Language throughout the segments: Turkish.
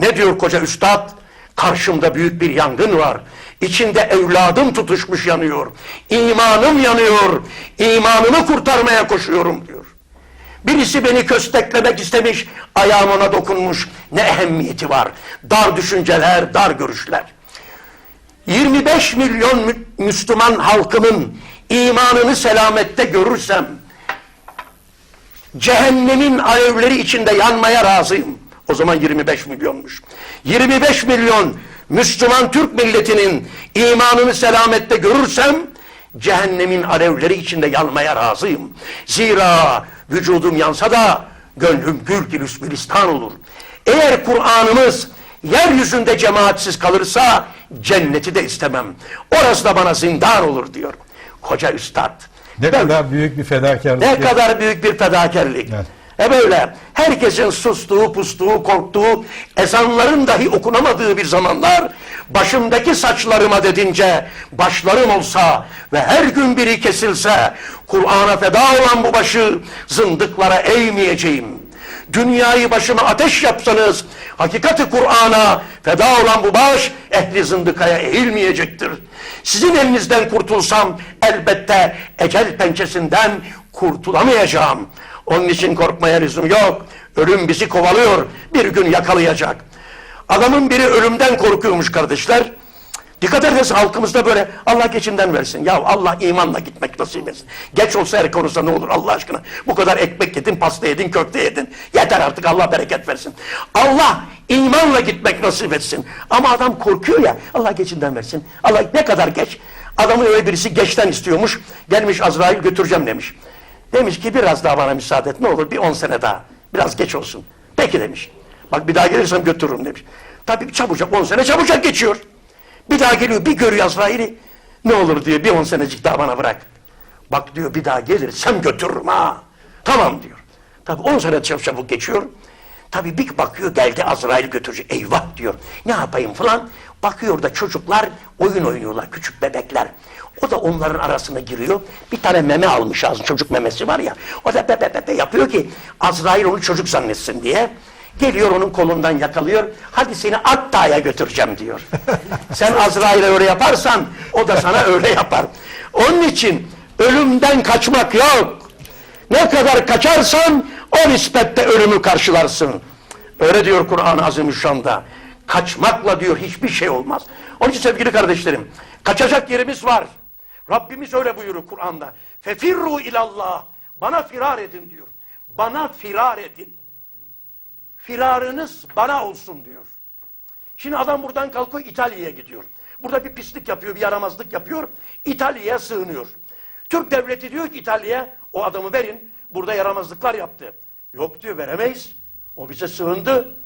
Ne diyor koca üstad? Karşımda büyük bir yangın var. İçinde evladım tutuşmuş yanıyor. İmanım yanıyor. İmanımı kurtarmaya koşuyorum diyor. Birisi beni kösteklemek istemiş, ayağım dokunmuş. Ne ehemmiyeti var? Dar düşünceler, dar görüşler. 25 milyon Mü- Müslüman halkımın imanını selamette görürsem, cehennemin alevleri içinde yanmaya razıyım. O zaman 25 milyonmuş. 25 milyon Müslüman Türk milletinin imanını selamette görürsem, cehennemin alevleri içinde yanmaya razıyım. Zira vücudum yansa da gönlüm gül gülüs gülistan olur. Eğer Kur'an'ımız yeryüzünde cemaatsiz kalırsa cenneti de istemem. Orası da bana zindan olur diyor. Koca üstad. Ne Ben- kadar büyük bir fedakarlık. ne kadar büyük bir fedakarlık. Evet. E böyle herkesin sustuğu, pustuğu, korktuğu, ezanların dahi okunamadığı bir zamanlar başımdaki saçlarıma dedince başlarım olsa ve her gün biri kesilse Kur'an'a feda olan bu başı zındıklara eğmeyeceğim. Dünyayı başıma ateş yapsanız hakikati Kur'an'a feda olan bu baş ehli zındıkaya eğilmeyecektir. Sizin elinizden kurtulsam elbette ecel pençesinden kurtulamayacağım. Onun için korkmaya lüzum yok. Ölüm bizi kovalıyor. Bir gün yakalayacak. Adamın biri ölümden korkuyormuş kardeşler. Dikkat ediniz halkımızda böyle Allah geçinden versin. Ya Allah imanla gitmek nasip etsin. Geç olsa erken olsa ne olur Allah aşkına. Bu kadar ekmek yedin, pasta yedin, köfte yedin. Yeter artık Allah bereket versin. Allah imanla gitmek nasip etsin. Ama adam korkuyor ya Allah geçinden versin. Allah ne kadar geç. Adamın öyle birisi geçten istiyormuş. Gelmiş Azrail götüreceğim demiş. Demiş ki biraz daha bana müsaade et ne olur bir on sene daha. Biraz geç olsun. Peki demiş. Bak bir daha gelirsem götürürüm demiş. Tabii çabucak on sene çabucak geçiyor. Bir daha geliyor bir görüyor Azrail'i. Ne olur diyor bir on senecik daha bana bırak. Bak diyor bir daha gelirsem götürürüm ha. Tamam diyor. Tabii on sene çabuk çabuk geçiyor. Tabii bir bakıyor geldi Azrail götürecek. Eyvah diyor. Ne yapayım falan. Bakıyor da çocuklar oyun oynuyorlar. Küçük bebekler. O da onların arasına giriyor. Bir tane meme almış ağzı çocuk memesi var ya. O da be be be be yapıyor ki Azrail onu çocuk zannetsin diye. Geliyor onun kolundan yakalıyor. Hadi seni Atta'ya götüreceğim diyor. Sen Azrail'e öyle yaparsan o da sana öyle yapar. Onun için ölümden kaçmak yok. Ne kadar kaçarsan o nispette ölümü karşılarsın. Öyle diyor Kur'an-ı Azimüşşan'da. Kaçmakla diyor hiçbir şey olmaz. Onun için sevgili kardeşlerim, kaçacak yerimiz var. Rabbimiz öyle buyuruyor Kur'an'da. Fefirru ilallah. Bana firar edin diyor. Bana firar edin. Firarınız bana olsun diyor. Şimdi adam buradan kalkıyor İtalya'ya gidiyor. Burada bir pislik yapıyor, bir yaramazlık yapıyor. İtalya'ya sığınıyor. Türk devleti diyor ki İtalya'ya o adamı verin. Burada yaramazlıklar yaptı. Yok diyor veremeyiz. O bize sığındı.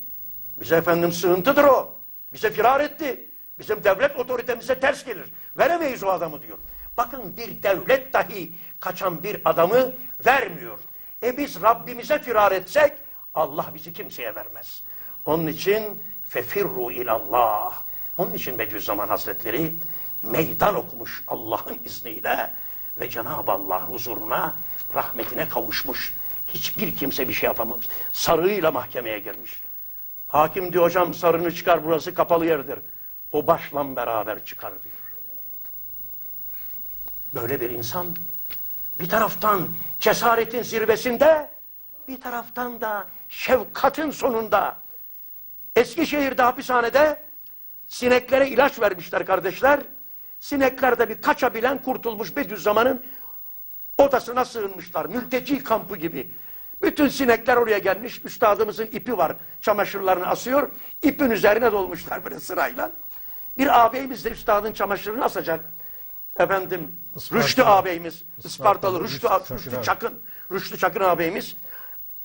Bize efendim sığıntıdır o. Bize firar etti. Bizim devlet otoritemize ters gelir. Veremeyiz o adamı diyor. Bakın bir devlet dahi kaçan bir adamı vermiyor. E biz Rabbimize firar etsek Allah bizi kimseye vermez. Onun için fefirru ilallah. Onun için Bediüzzaman Hazretleri meydan okumuş Allah'ın izniyle ve Cenab-ı Allah'ın huzuruna rahmetine kavuşmuş. Hiçbir kimse bir şey yapamamış. Sarığıyla mahkemeye girmiş. Hakim diyor hocam sarını çıkar burası kapalı yerdir. O başla beraber çıkar diyor. Böyle bir insan bir taraftan cesaretin zirvesinde bir taraftan da şefkatin sonunda Eskişehir'de hapishanede sineklere ilaç vermişler kardeşler. Sinekler de bir kaçabilen kurtulmuş Bediüzzaman'ın odasına sığınmışlar. Mülteci kampı gibi. Bütün sinekler oraya gelmiş. Üstadımızın ipi var. Çamaşırlarını asıyor. İpin üzerine dolmuşlar böyle sırayla. Bir ağabeyimiz de üstadın çamaşırını asacak. Efendim Ispartalı. Rüştü ağabeyimiz. Ispartalı Rüştü, Rüştü Çakın Rüştü. Çakın. Rüştü Çakın ağabeyimiz.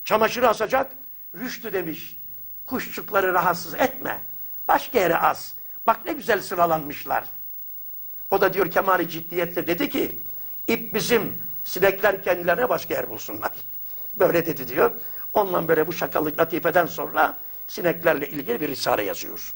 Çamaşırı asacak. Rüştü demiş. Kuşçukları rahatsız etme. Başka yere as. Bak ne güzel sıralanmışlar. O da diyor kemali ciddiyetle dedi ki ip bizim sinekler kendilerine başka yer bulsunlar. Böyle dedi diyor. Ondan böyle bu şakalık latifeden sonra sineklerle ilgili bir risale yazıyor.